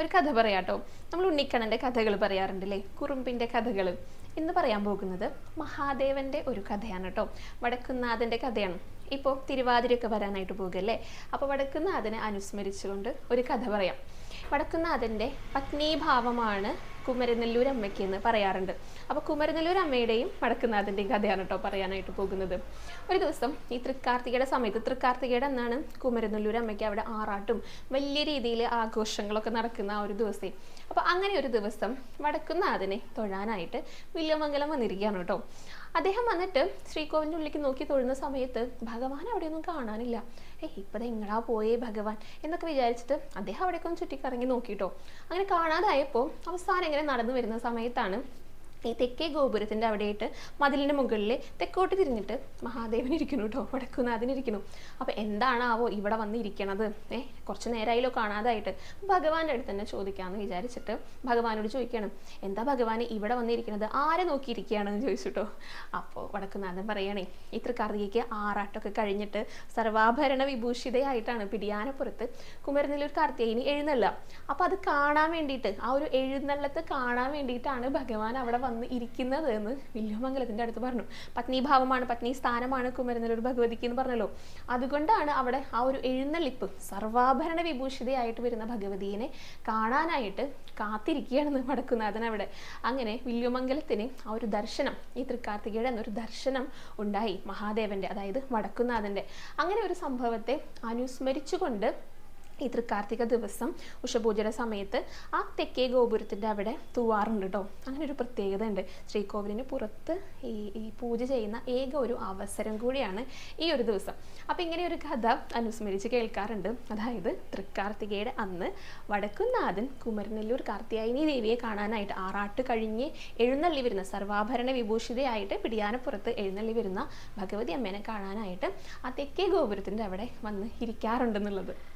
ഒരു കഥ പറയാട്ടോ. നമ്മൾ ഉണ്ണിക്കണ്ണന്റെ കഥകൾ പറയാറുണ്ടല്ലേ? കുറുമ്പിന്റെ കഥകൾ ഇന്ന് പറയാൻ പോകുന്നത് മഹാദേവന്റെ ഒരു കഥയാണ് കേട്ടോ വടക്കുന്നാഥന്റെ കഥയാണ്. ഇപ്പോൾ തിരുവാതിരയൊക്കെ വരാനായിട്ട് പോകുകയല്ലേ അപ്പോൾ വടക്കുന്നാഥനെ അനുസ്മരിച്ചുകൊണ്ട് ഒരു കഥ പറയാം. വടക്കുന്നാഥന്റെ പത്നീഭാവമാണ് കുമരനെല്ലൂർ അമ്മയ്ക്ക് എന്ന് പറയാറുണ്ട്. അപ്പോൾ കുമരനെല്ലൂർ അമ്മയുടെയും വടക്കുന്നാഥന്റെയും കഥയാണ് കേട്ടോ പറയാനായിട്ട് പോകുന്നത്. ഒരു ദിവസം ഈ തൃക്കാർത്തികയുടെ സമയത്ത് തൃക്കാർത്തികയുടെ എന്നാണ് കുമരനെല്ലൂർ അമ്മയ്ക്ക് അവിടെ ആറാട്ടും വലിയ രീതിയിൽ ആഘോഷങ്ങളൊക്കെ നടക്കുന്ന ആ ഒരു ദിവസം. അപ്പോൾ അങ്ങനെ ഒരു ദിവസം വടക്കുന്നാഥനെ തൊഴാനായിട്ട് വില്യമംഗലം വന്നിരിക്കുകയാണ് കേട്ടോ. അദ്ദേഹം വന്നിട്ട് ശ്രീകോവിലിന്റെ ഉള്ളിലേക്ക് നോക്കി തൊഴുന്ന സമയത്ത് ഭഗവാൻ അവിടെയൊന്നും കാണാനില്ല. ഏ ഇപ്പം എങ്ങടാ പോയേ ഭഗവാൻ എന്നൊക്കെ വിചാരിച്ചിട്ട് അദ്ദേഹം അവിടെയൊക്കെ ഒന്ന് ചുറ്റിക്കറങ്ങി നോക്കിയിട്ടോ അങ്ങനെ കാണാതായപ്പോൾ അവസാനം ഇങ്ങനെ നടന്നു വരുന്ന സമയത്താണ് ഈ തെക്കേ ഗോപുരത്തിന്റെ അവിടെയായിട്ട് മതിലിന്റെ മുകളിൽ തെക്കോട്ട് തിരിഞ്ഞിട്ട് മഹാദേവൻ ഇരിക്കുന്നു കേട്ടോ വടക്കുനാഥനിരിക്കുന്നു അപ്പോൾ എന്താണാവോ ഇവിടെ വന്ന് ഇരിക്കണത് ഏ കുറച്ച് നേരമായാലോ കാണാതായിട്ട്. ഭഗവാന്റെ അടുത്ത് തന്നെ ചോദിക്കാമെന്ന് വിചാരിച്ചിട്ട് ഭഗവാനോട് ചോദിക്കണം. എന്താ ഭഗവാൻ ഇവിടെ വന്നിരിക്കുന്നത് ആരെ നോക്കിയിരിക്കുകയാണെന്ന് ചോദിച്ചിട്ടോ അപ്പോൾ വടക്കുനാഥൻ പറയണേ ഈ തൃക്കാർത്തികയ്ക്ക് ആറാട്ടൊക്കെ കഴിഞ്ഞിട്ട് സർവാഭരണ വിഭൂഷിതയായിട്ടാണ് പിടിയാനപ്പുറത്ത് കുമരനെല്ലൂർ കാർത്തികയിനി എഴുന്നള്ള അപ്പോൾ അത് കാണാൻ വേണ്ടിയിട്ട് ആ ഒരു എഴുന്നള്ളത്ത് കാണാൻ വേണ്ടിയിട്ടാണ് ഭഗവാൻ അവിടെ വന്ന് ഇരിക്കുന്നത് എന്ന് വില്ലുമംഗലത്തിന്റെ അടുത്ത് പറഞ്ഞു. പത്നീഭാവമാണ് പത്നി സ്ഥാനമാണ് കുമരനെല്ലൂർ ഭഗവതിക്ക് എന്ന് പറഞ്ഞല്ലോ. അതുകൊണ്ടാണ് അവിടെ ആ ഒരു എഴുന്നള്ളിപ്പ് സർവാഭരണ വിഭൂഷിതയായിട്ട് വരുന്ന ഭഗവതിയെ കാണാനായിട്ട് കാത്തിരിക്കുകയാണെന്ന് വടക്കുന്നാഥൻ അവിടെ. അങ്ങനെ വില്ലുമംഗലത്തിന് ആ ഒരു ദർശനം ഈ തൃക്കാർത്തികയുടെ എന്നൊരു ദർശനം ഉണ്ടായി മഹാദേവന്റെ അതായത് വടക്കുന്നാഥന്റെ. അങ്ങനെ ഒരു സംഭവത്തെ അനുസ്മരിച്ചുകൊണ്ട് ഈ തൃക്കാർത്തിക ദിവസം ഉഷപൂജയുടെ സമയത്ത് ആ തെക്കേ ഗോപുരത്തിന്റെ അവിടെ തൂവാറുണ്ട് കേട്ടോ. അങ്ങനെ ഒരു പ്രത്യേകത ഉണ്ട് ശ്രീകോവിലിന് പുറത്ത് ഈ ഈ പൂജ ചെയ്യുന്ന ഏക ഒരു അവസരം കൂടിയാണ് ഈ ഒരു ദിവസം. അപ്പം ഇങ്ങനെ ഒരു കഥ അനുസ്മരിച്ച് കേൾക്കാറുണ്ട്. അതായത് തൃക്കാർത്തികയുടെ അന്ന് വടക്കുന്നാഥൻ കുമരനെല്ലൂർ കാർത്തിയായിനി ദേവിയെ കാണാനായിട്ട് ആറാട്ട് കഴിഞ്ഞ് എഴുന്നള്ളി വരുന്ന സർവാഭരണ വിഭൂഷിതയായിട്ട് പിടിയാനപ്പുറത്ത് എഴുന്നള്ളി വരുന്ന ഭഗവതി അമ്മേനെ കാണാനായിട്ട് ആ തെക്കേ ഗോപുരത്തിന്റെ അവിടെ വന്ന് ഇരിക്കാറുണ്ടെന്നുള്ളത്.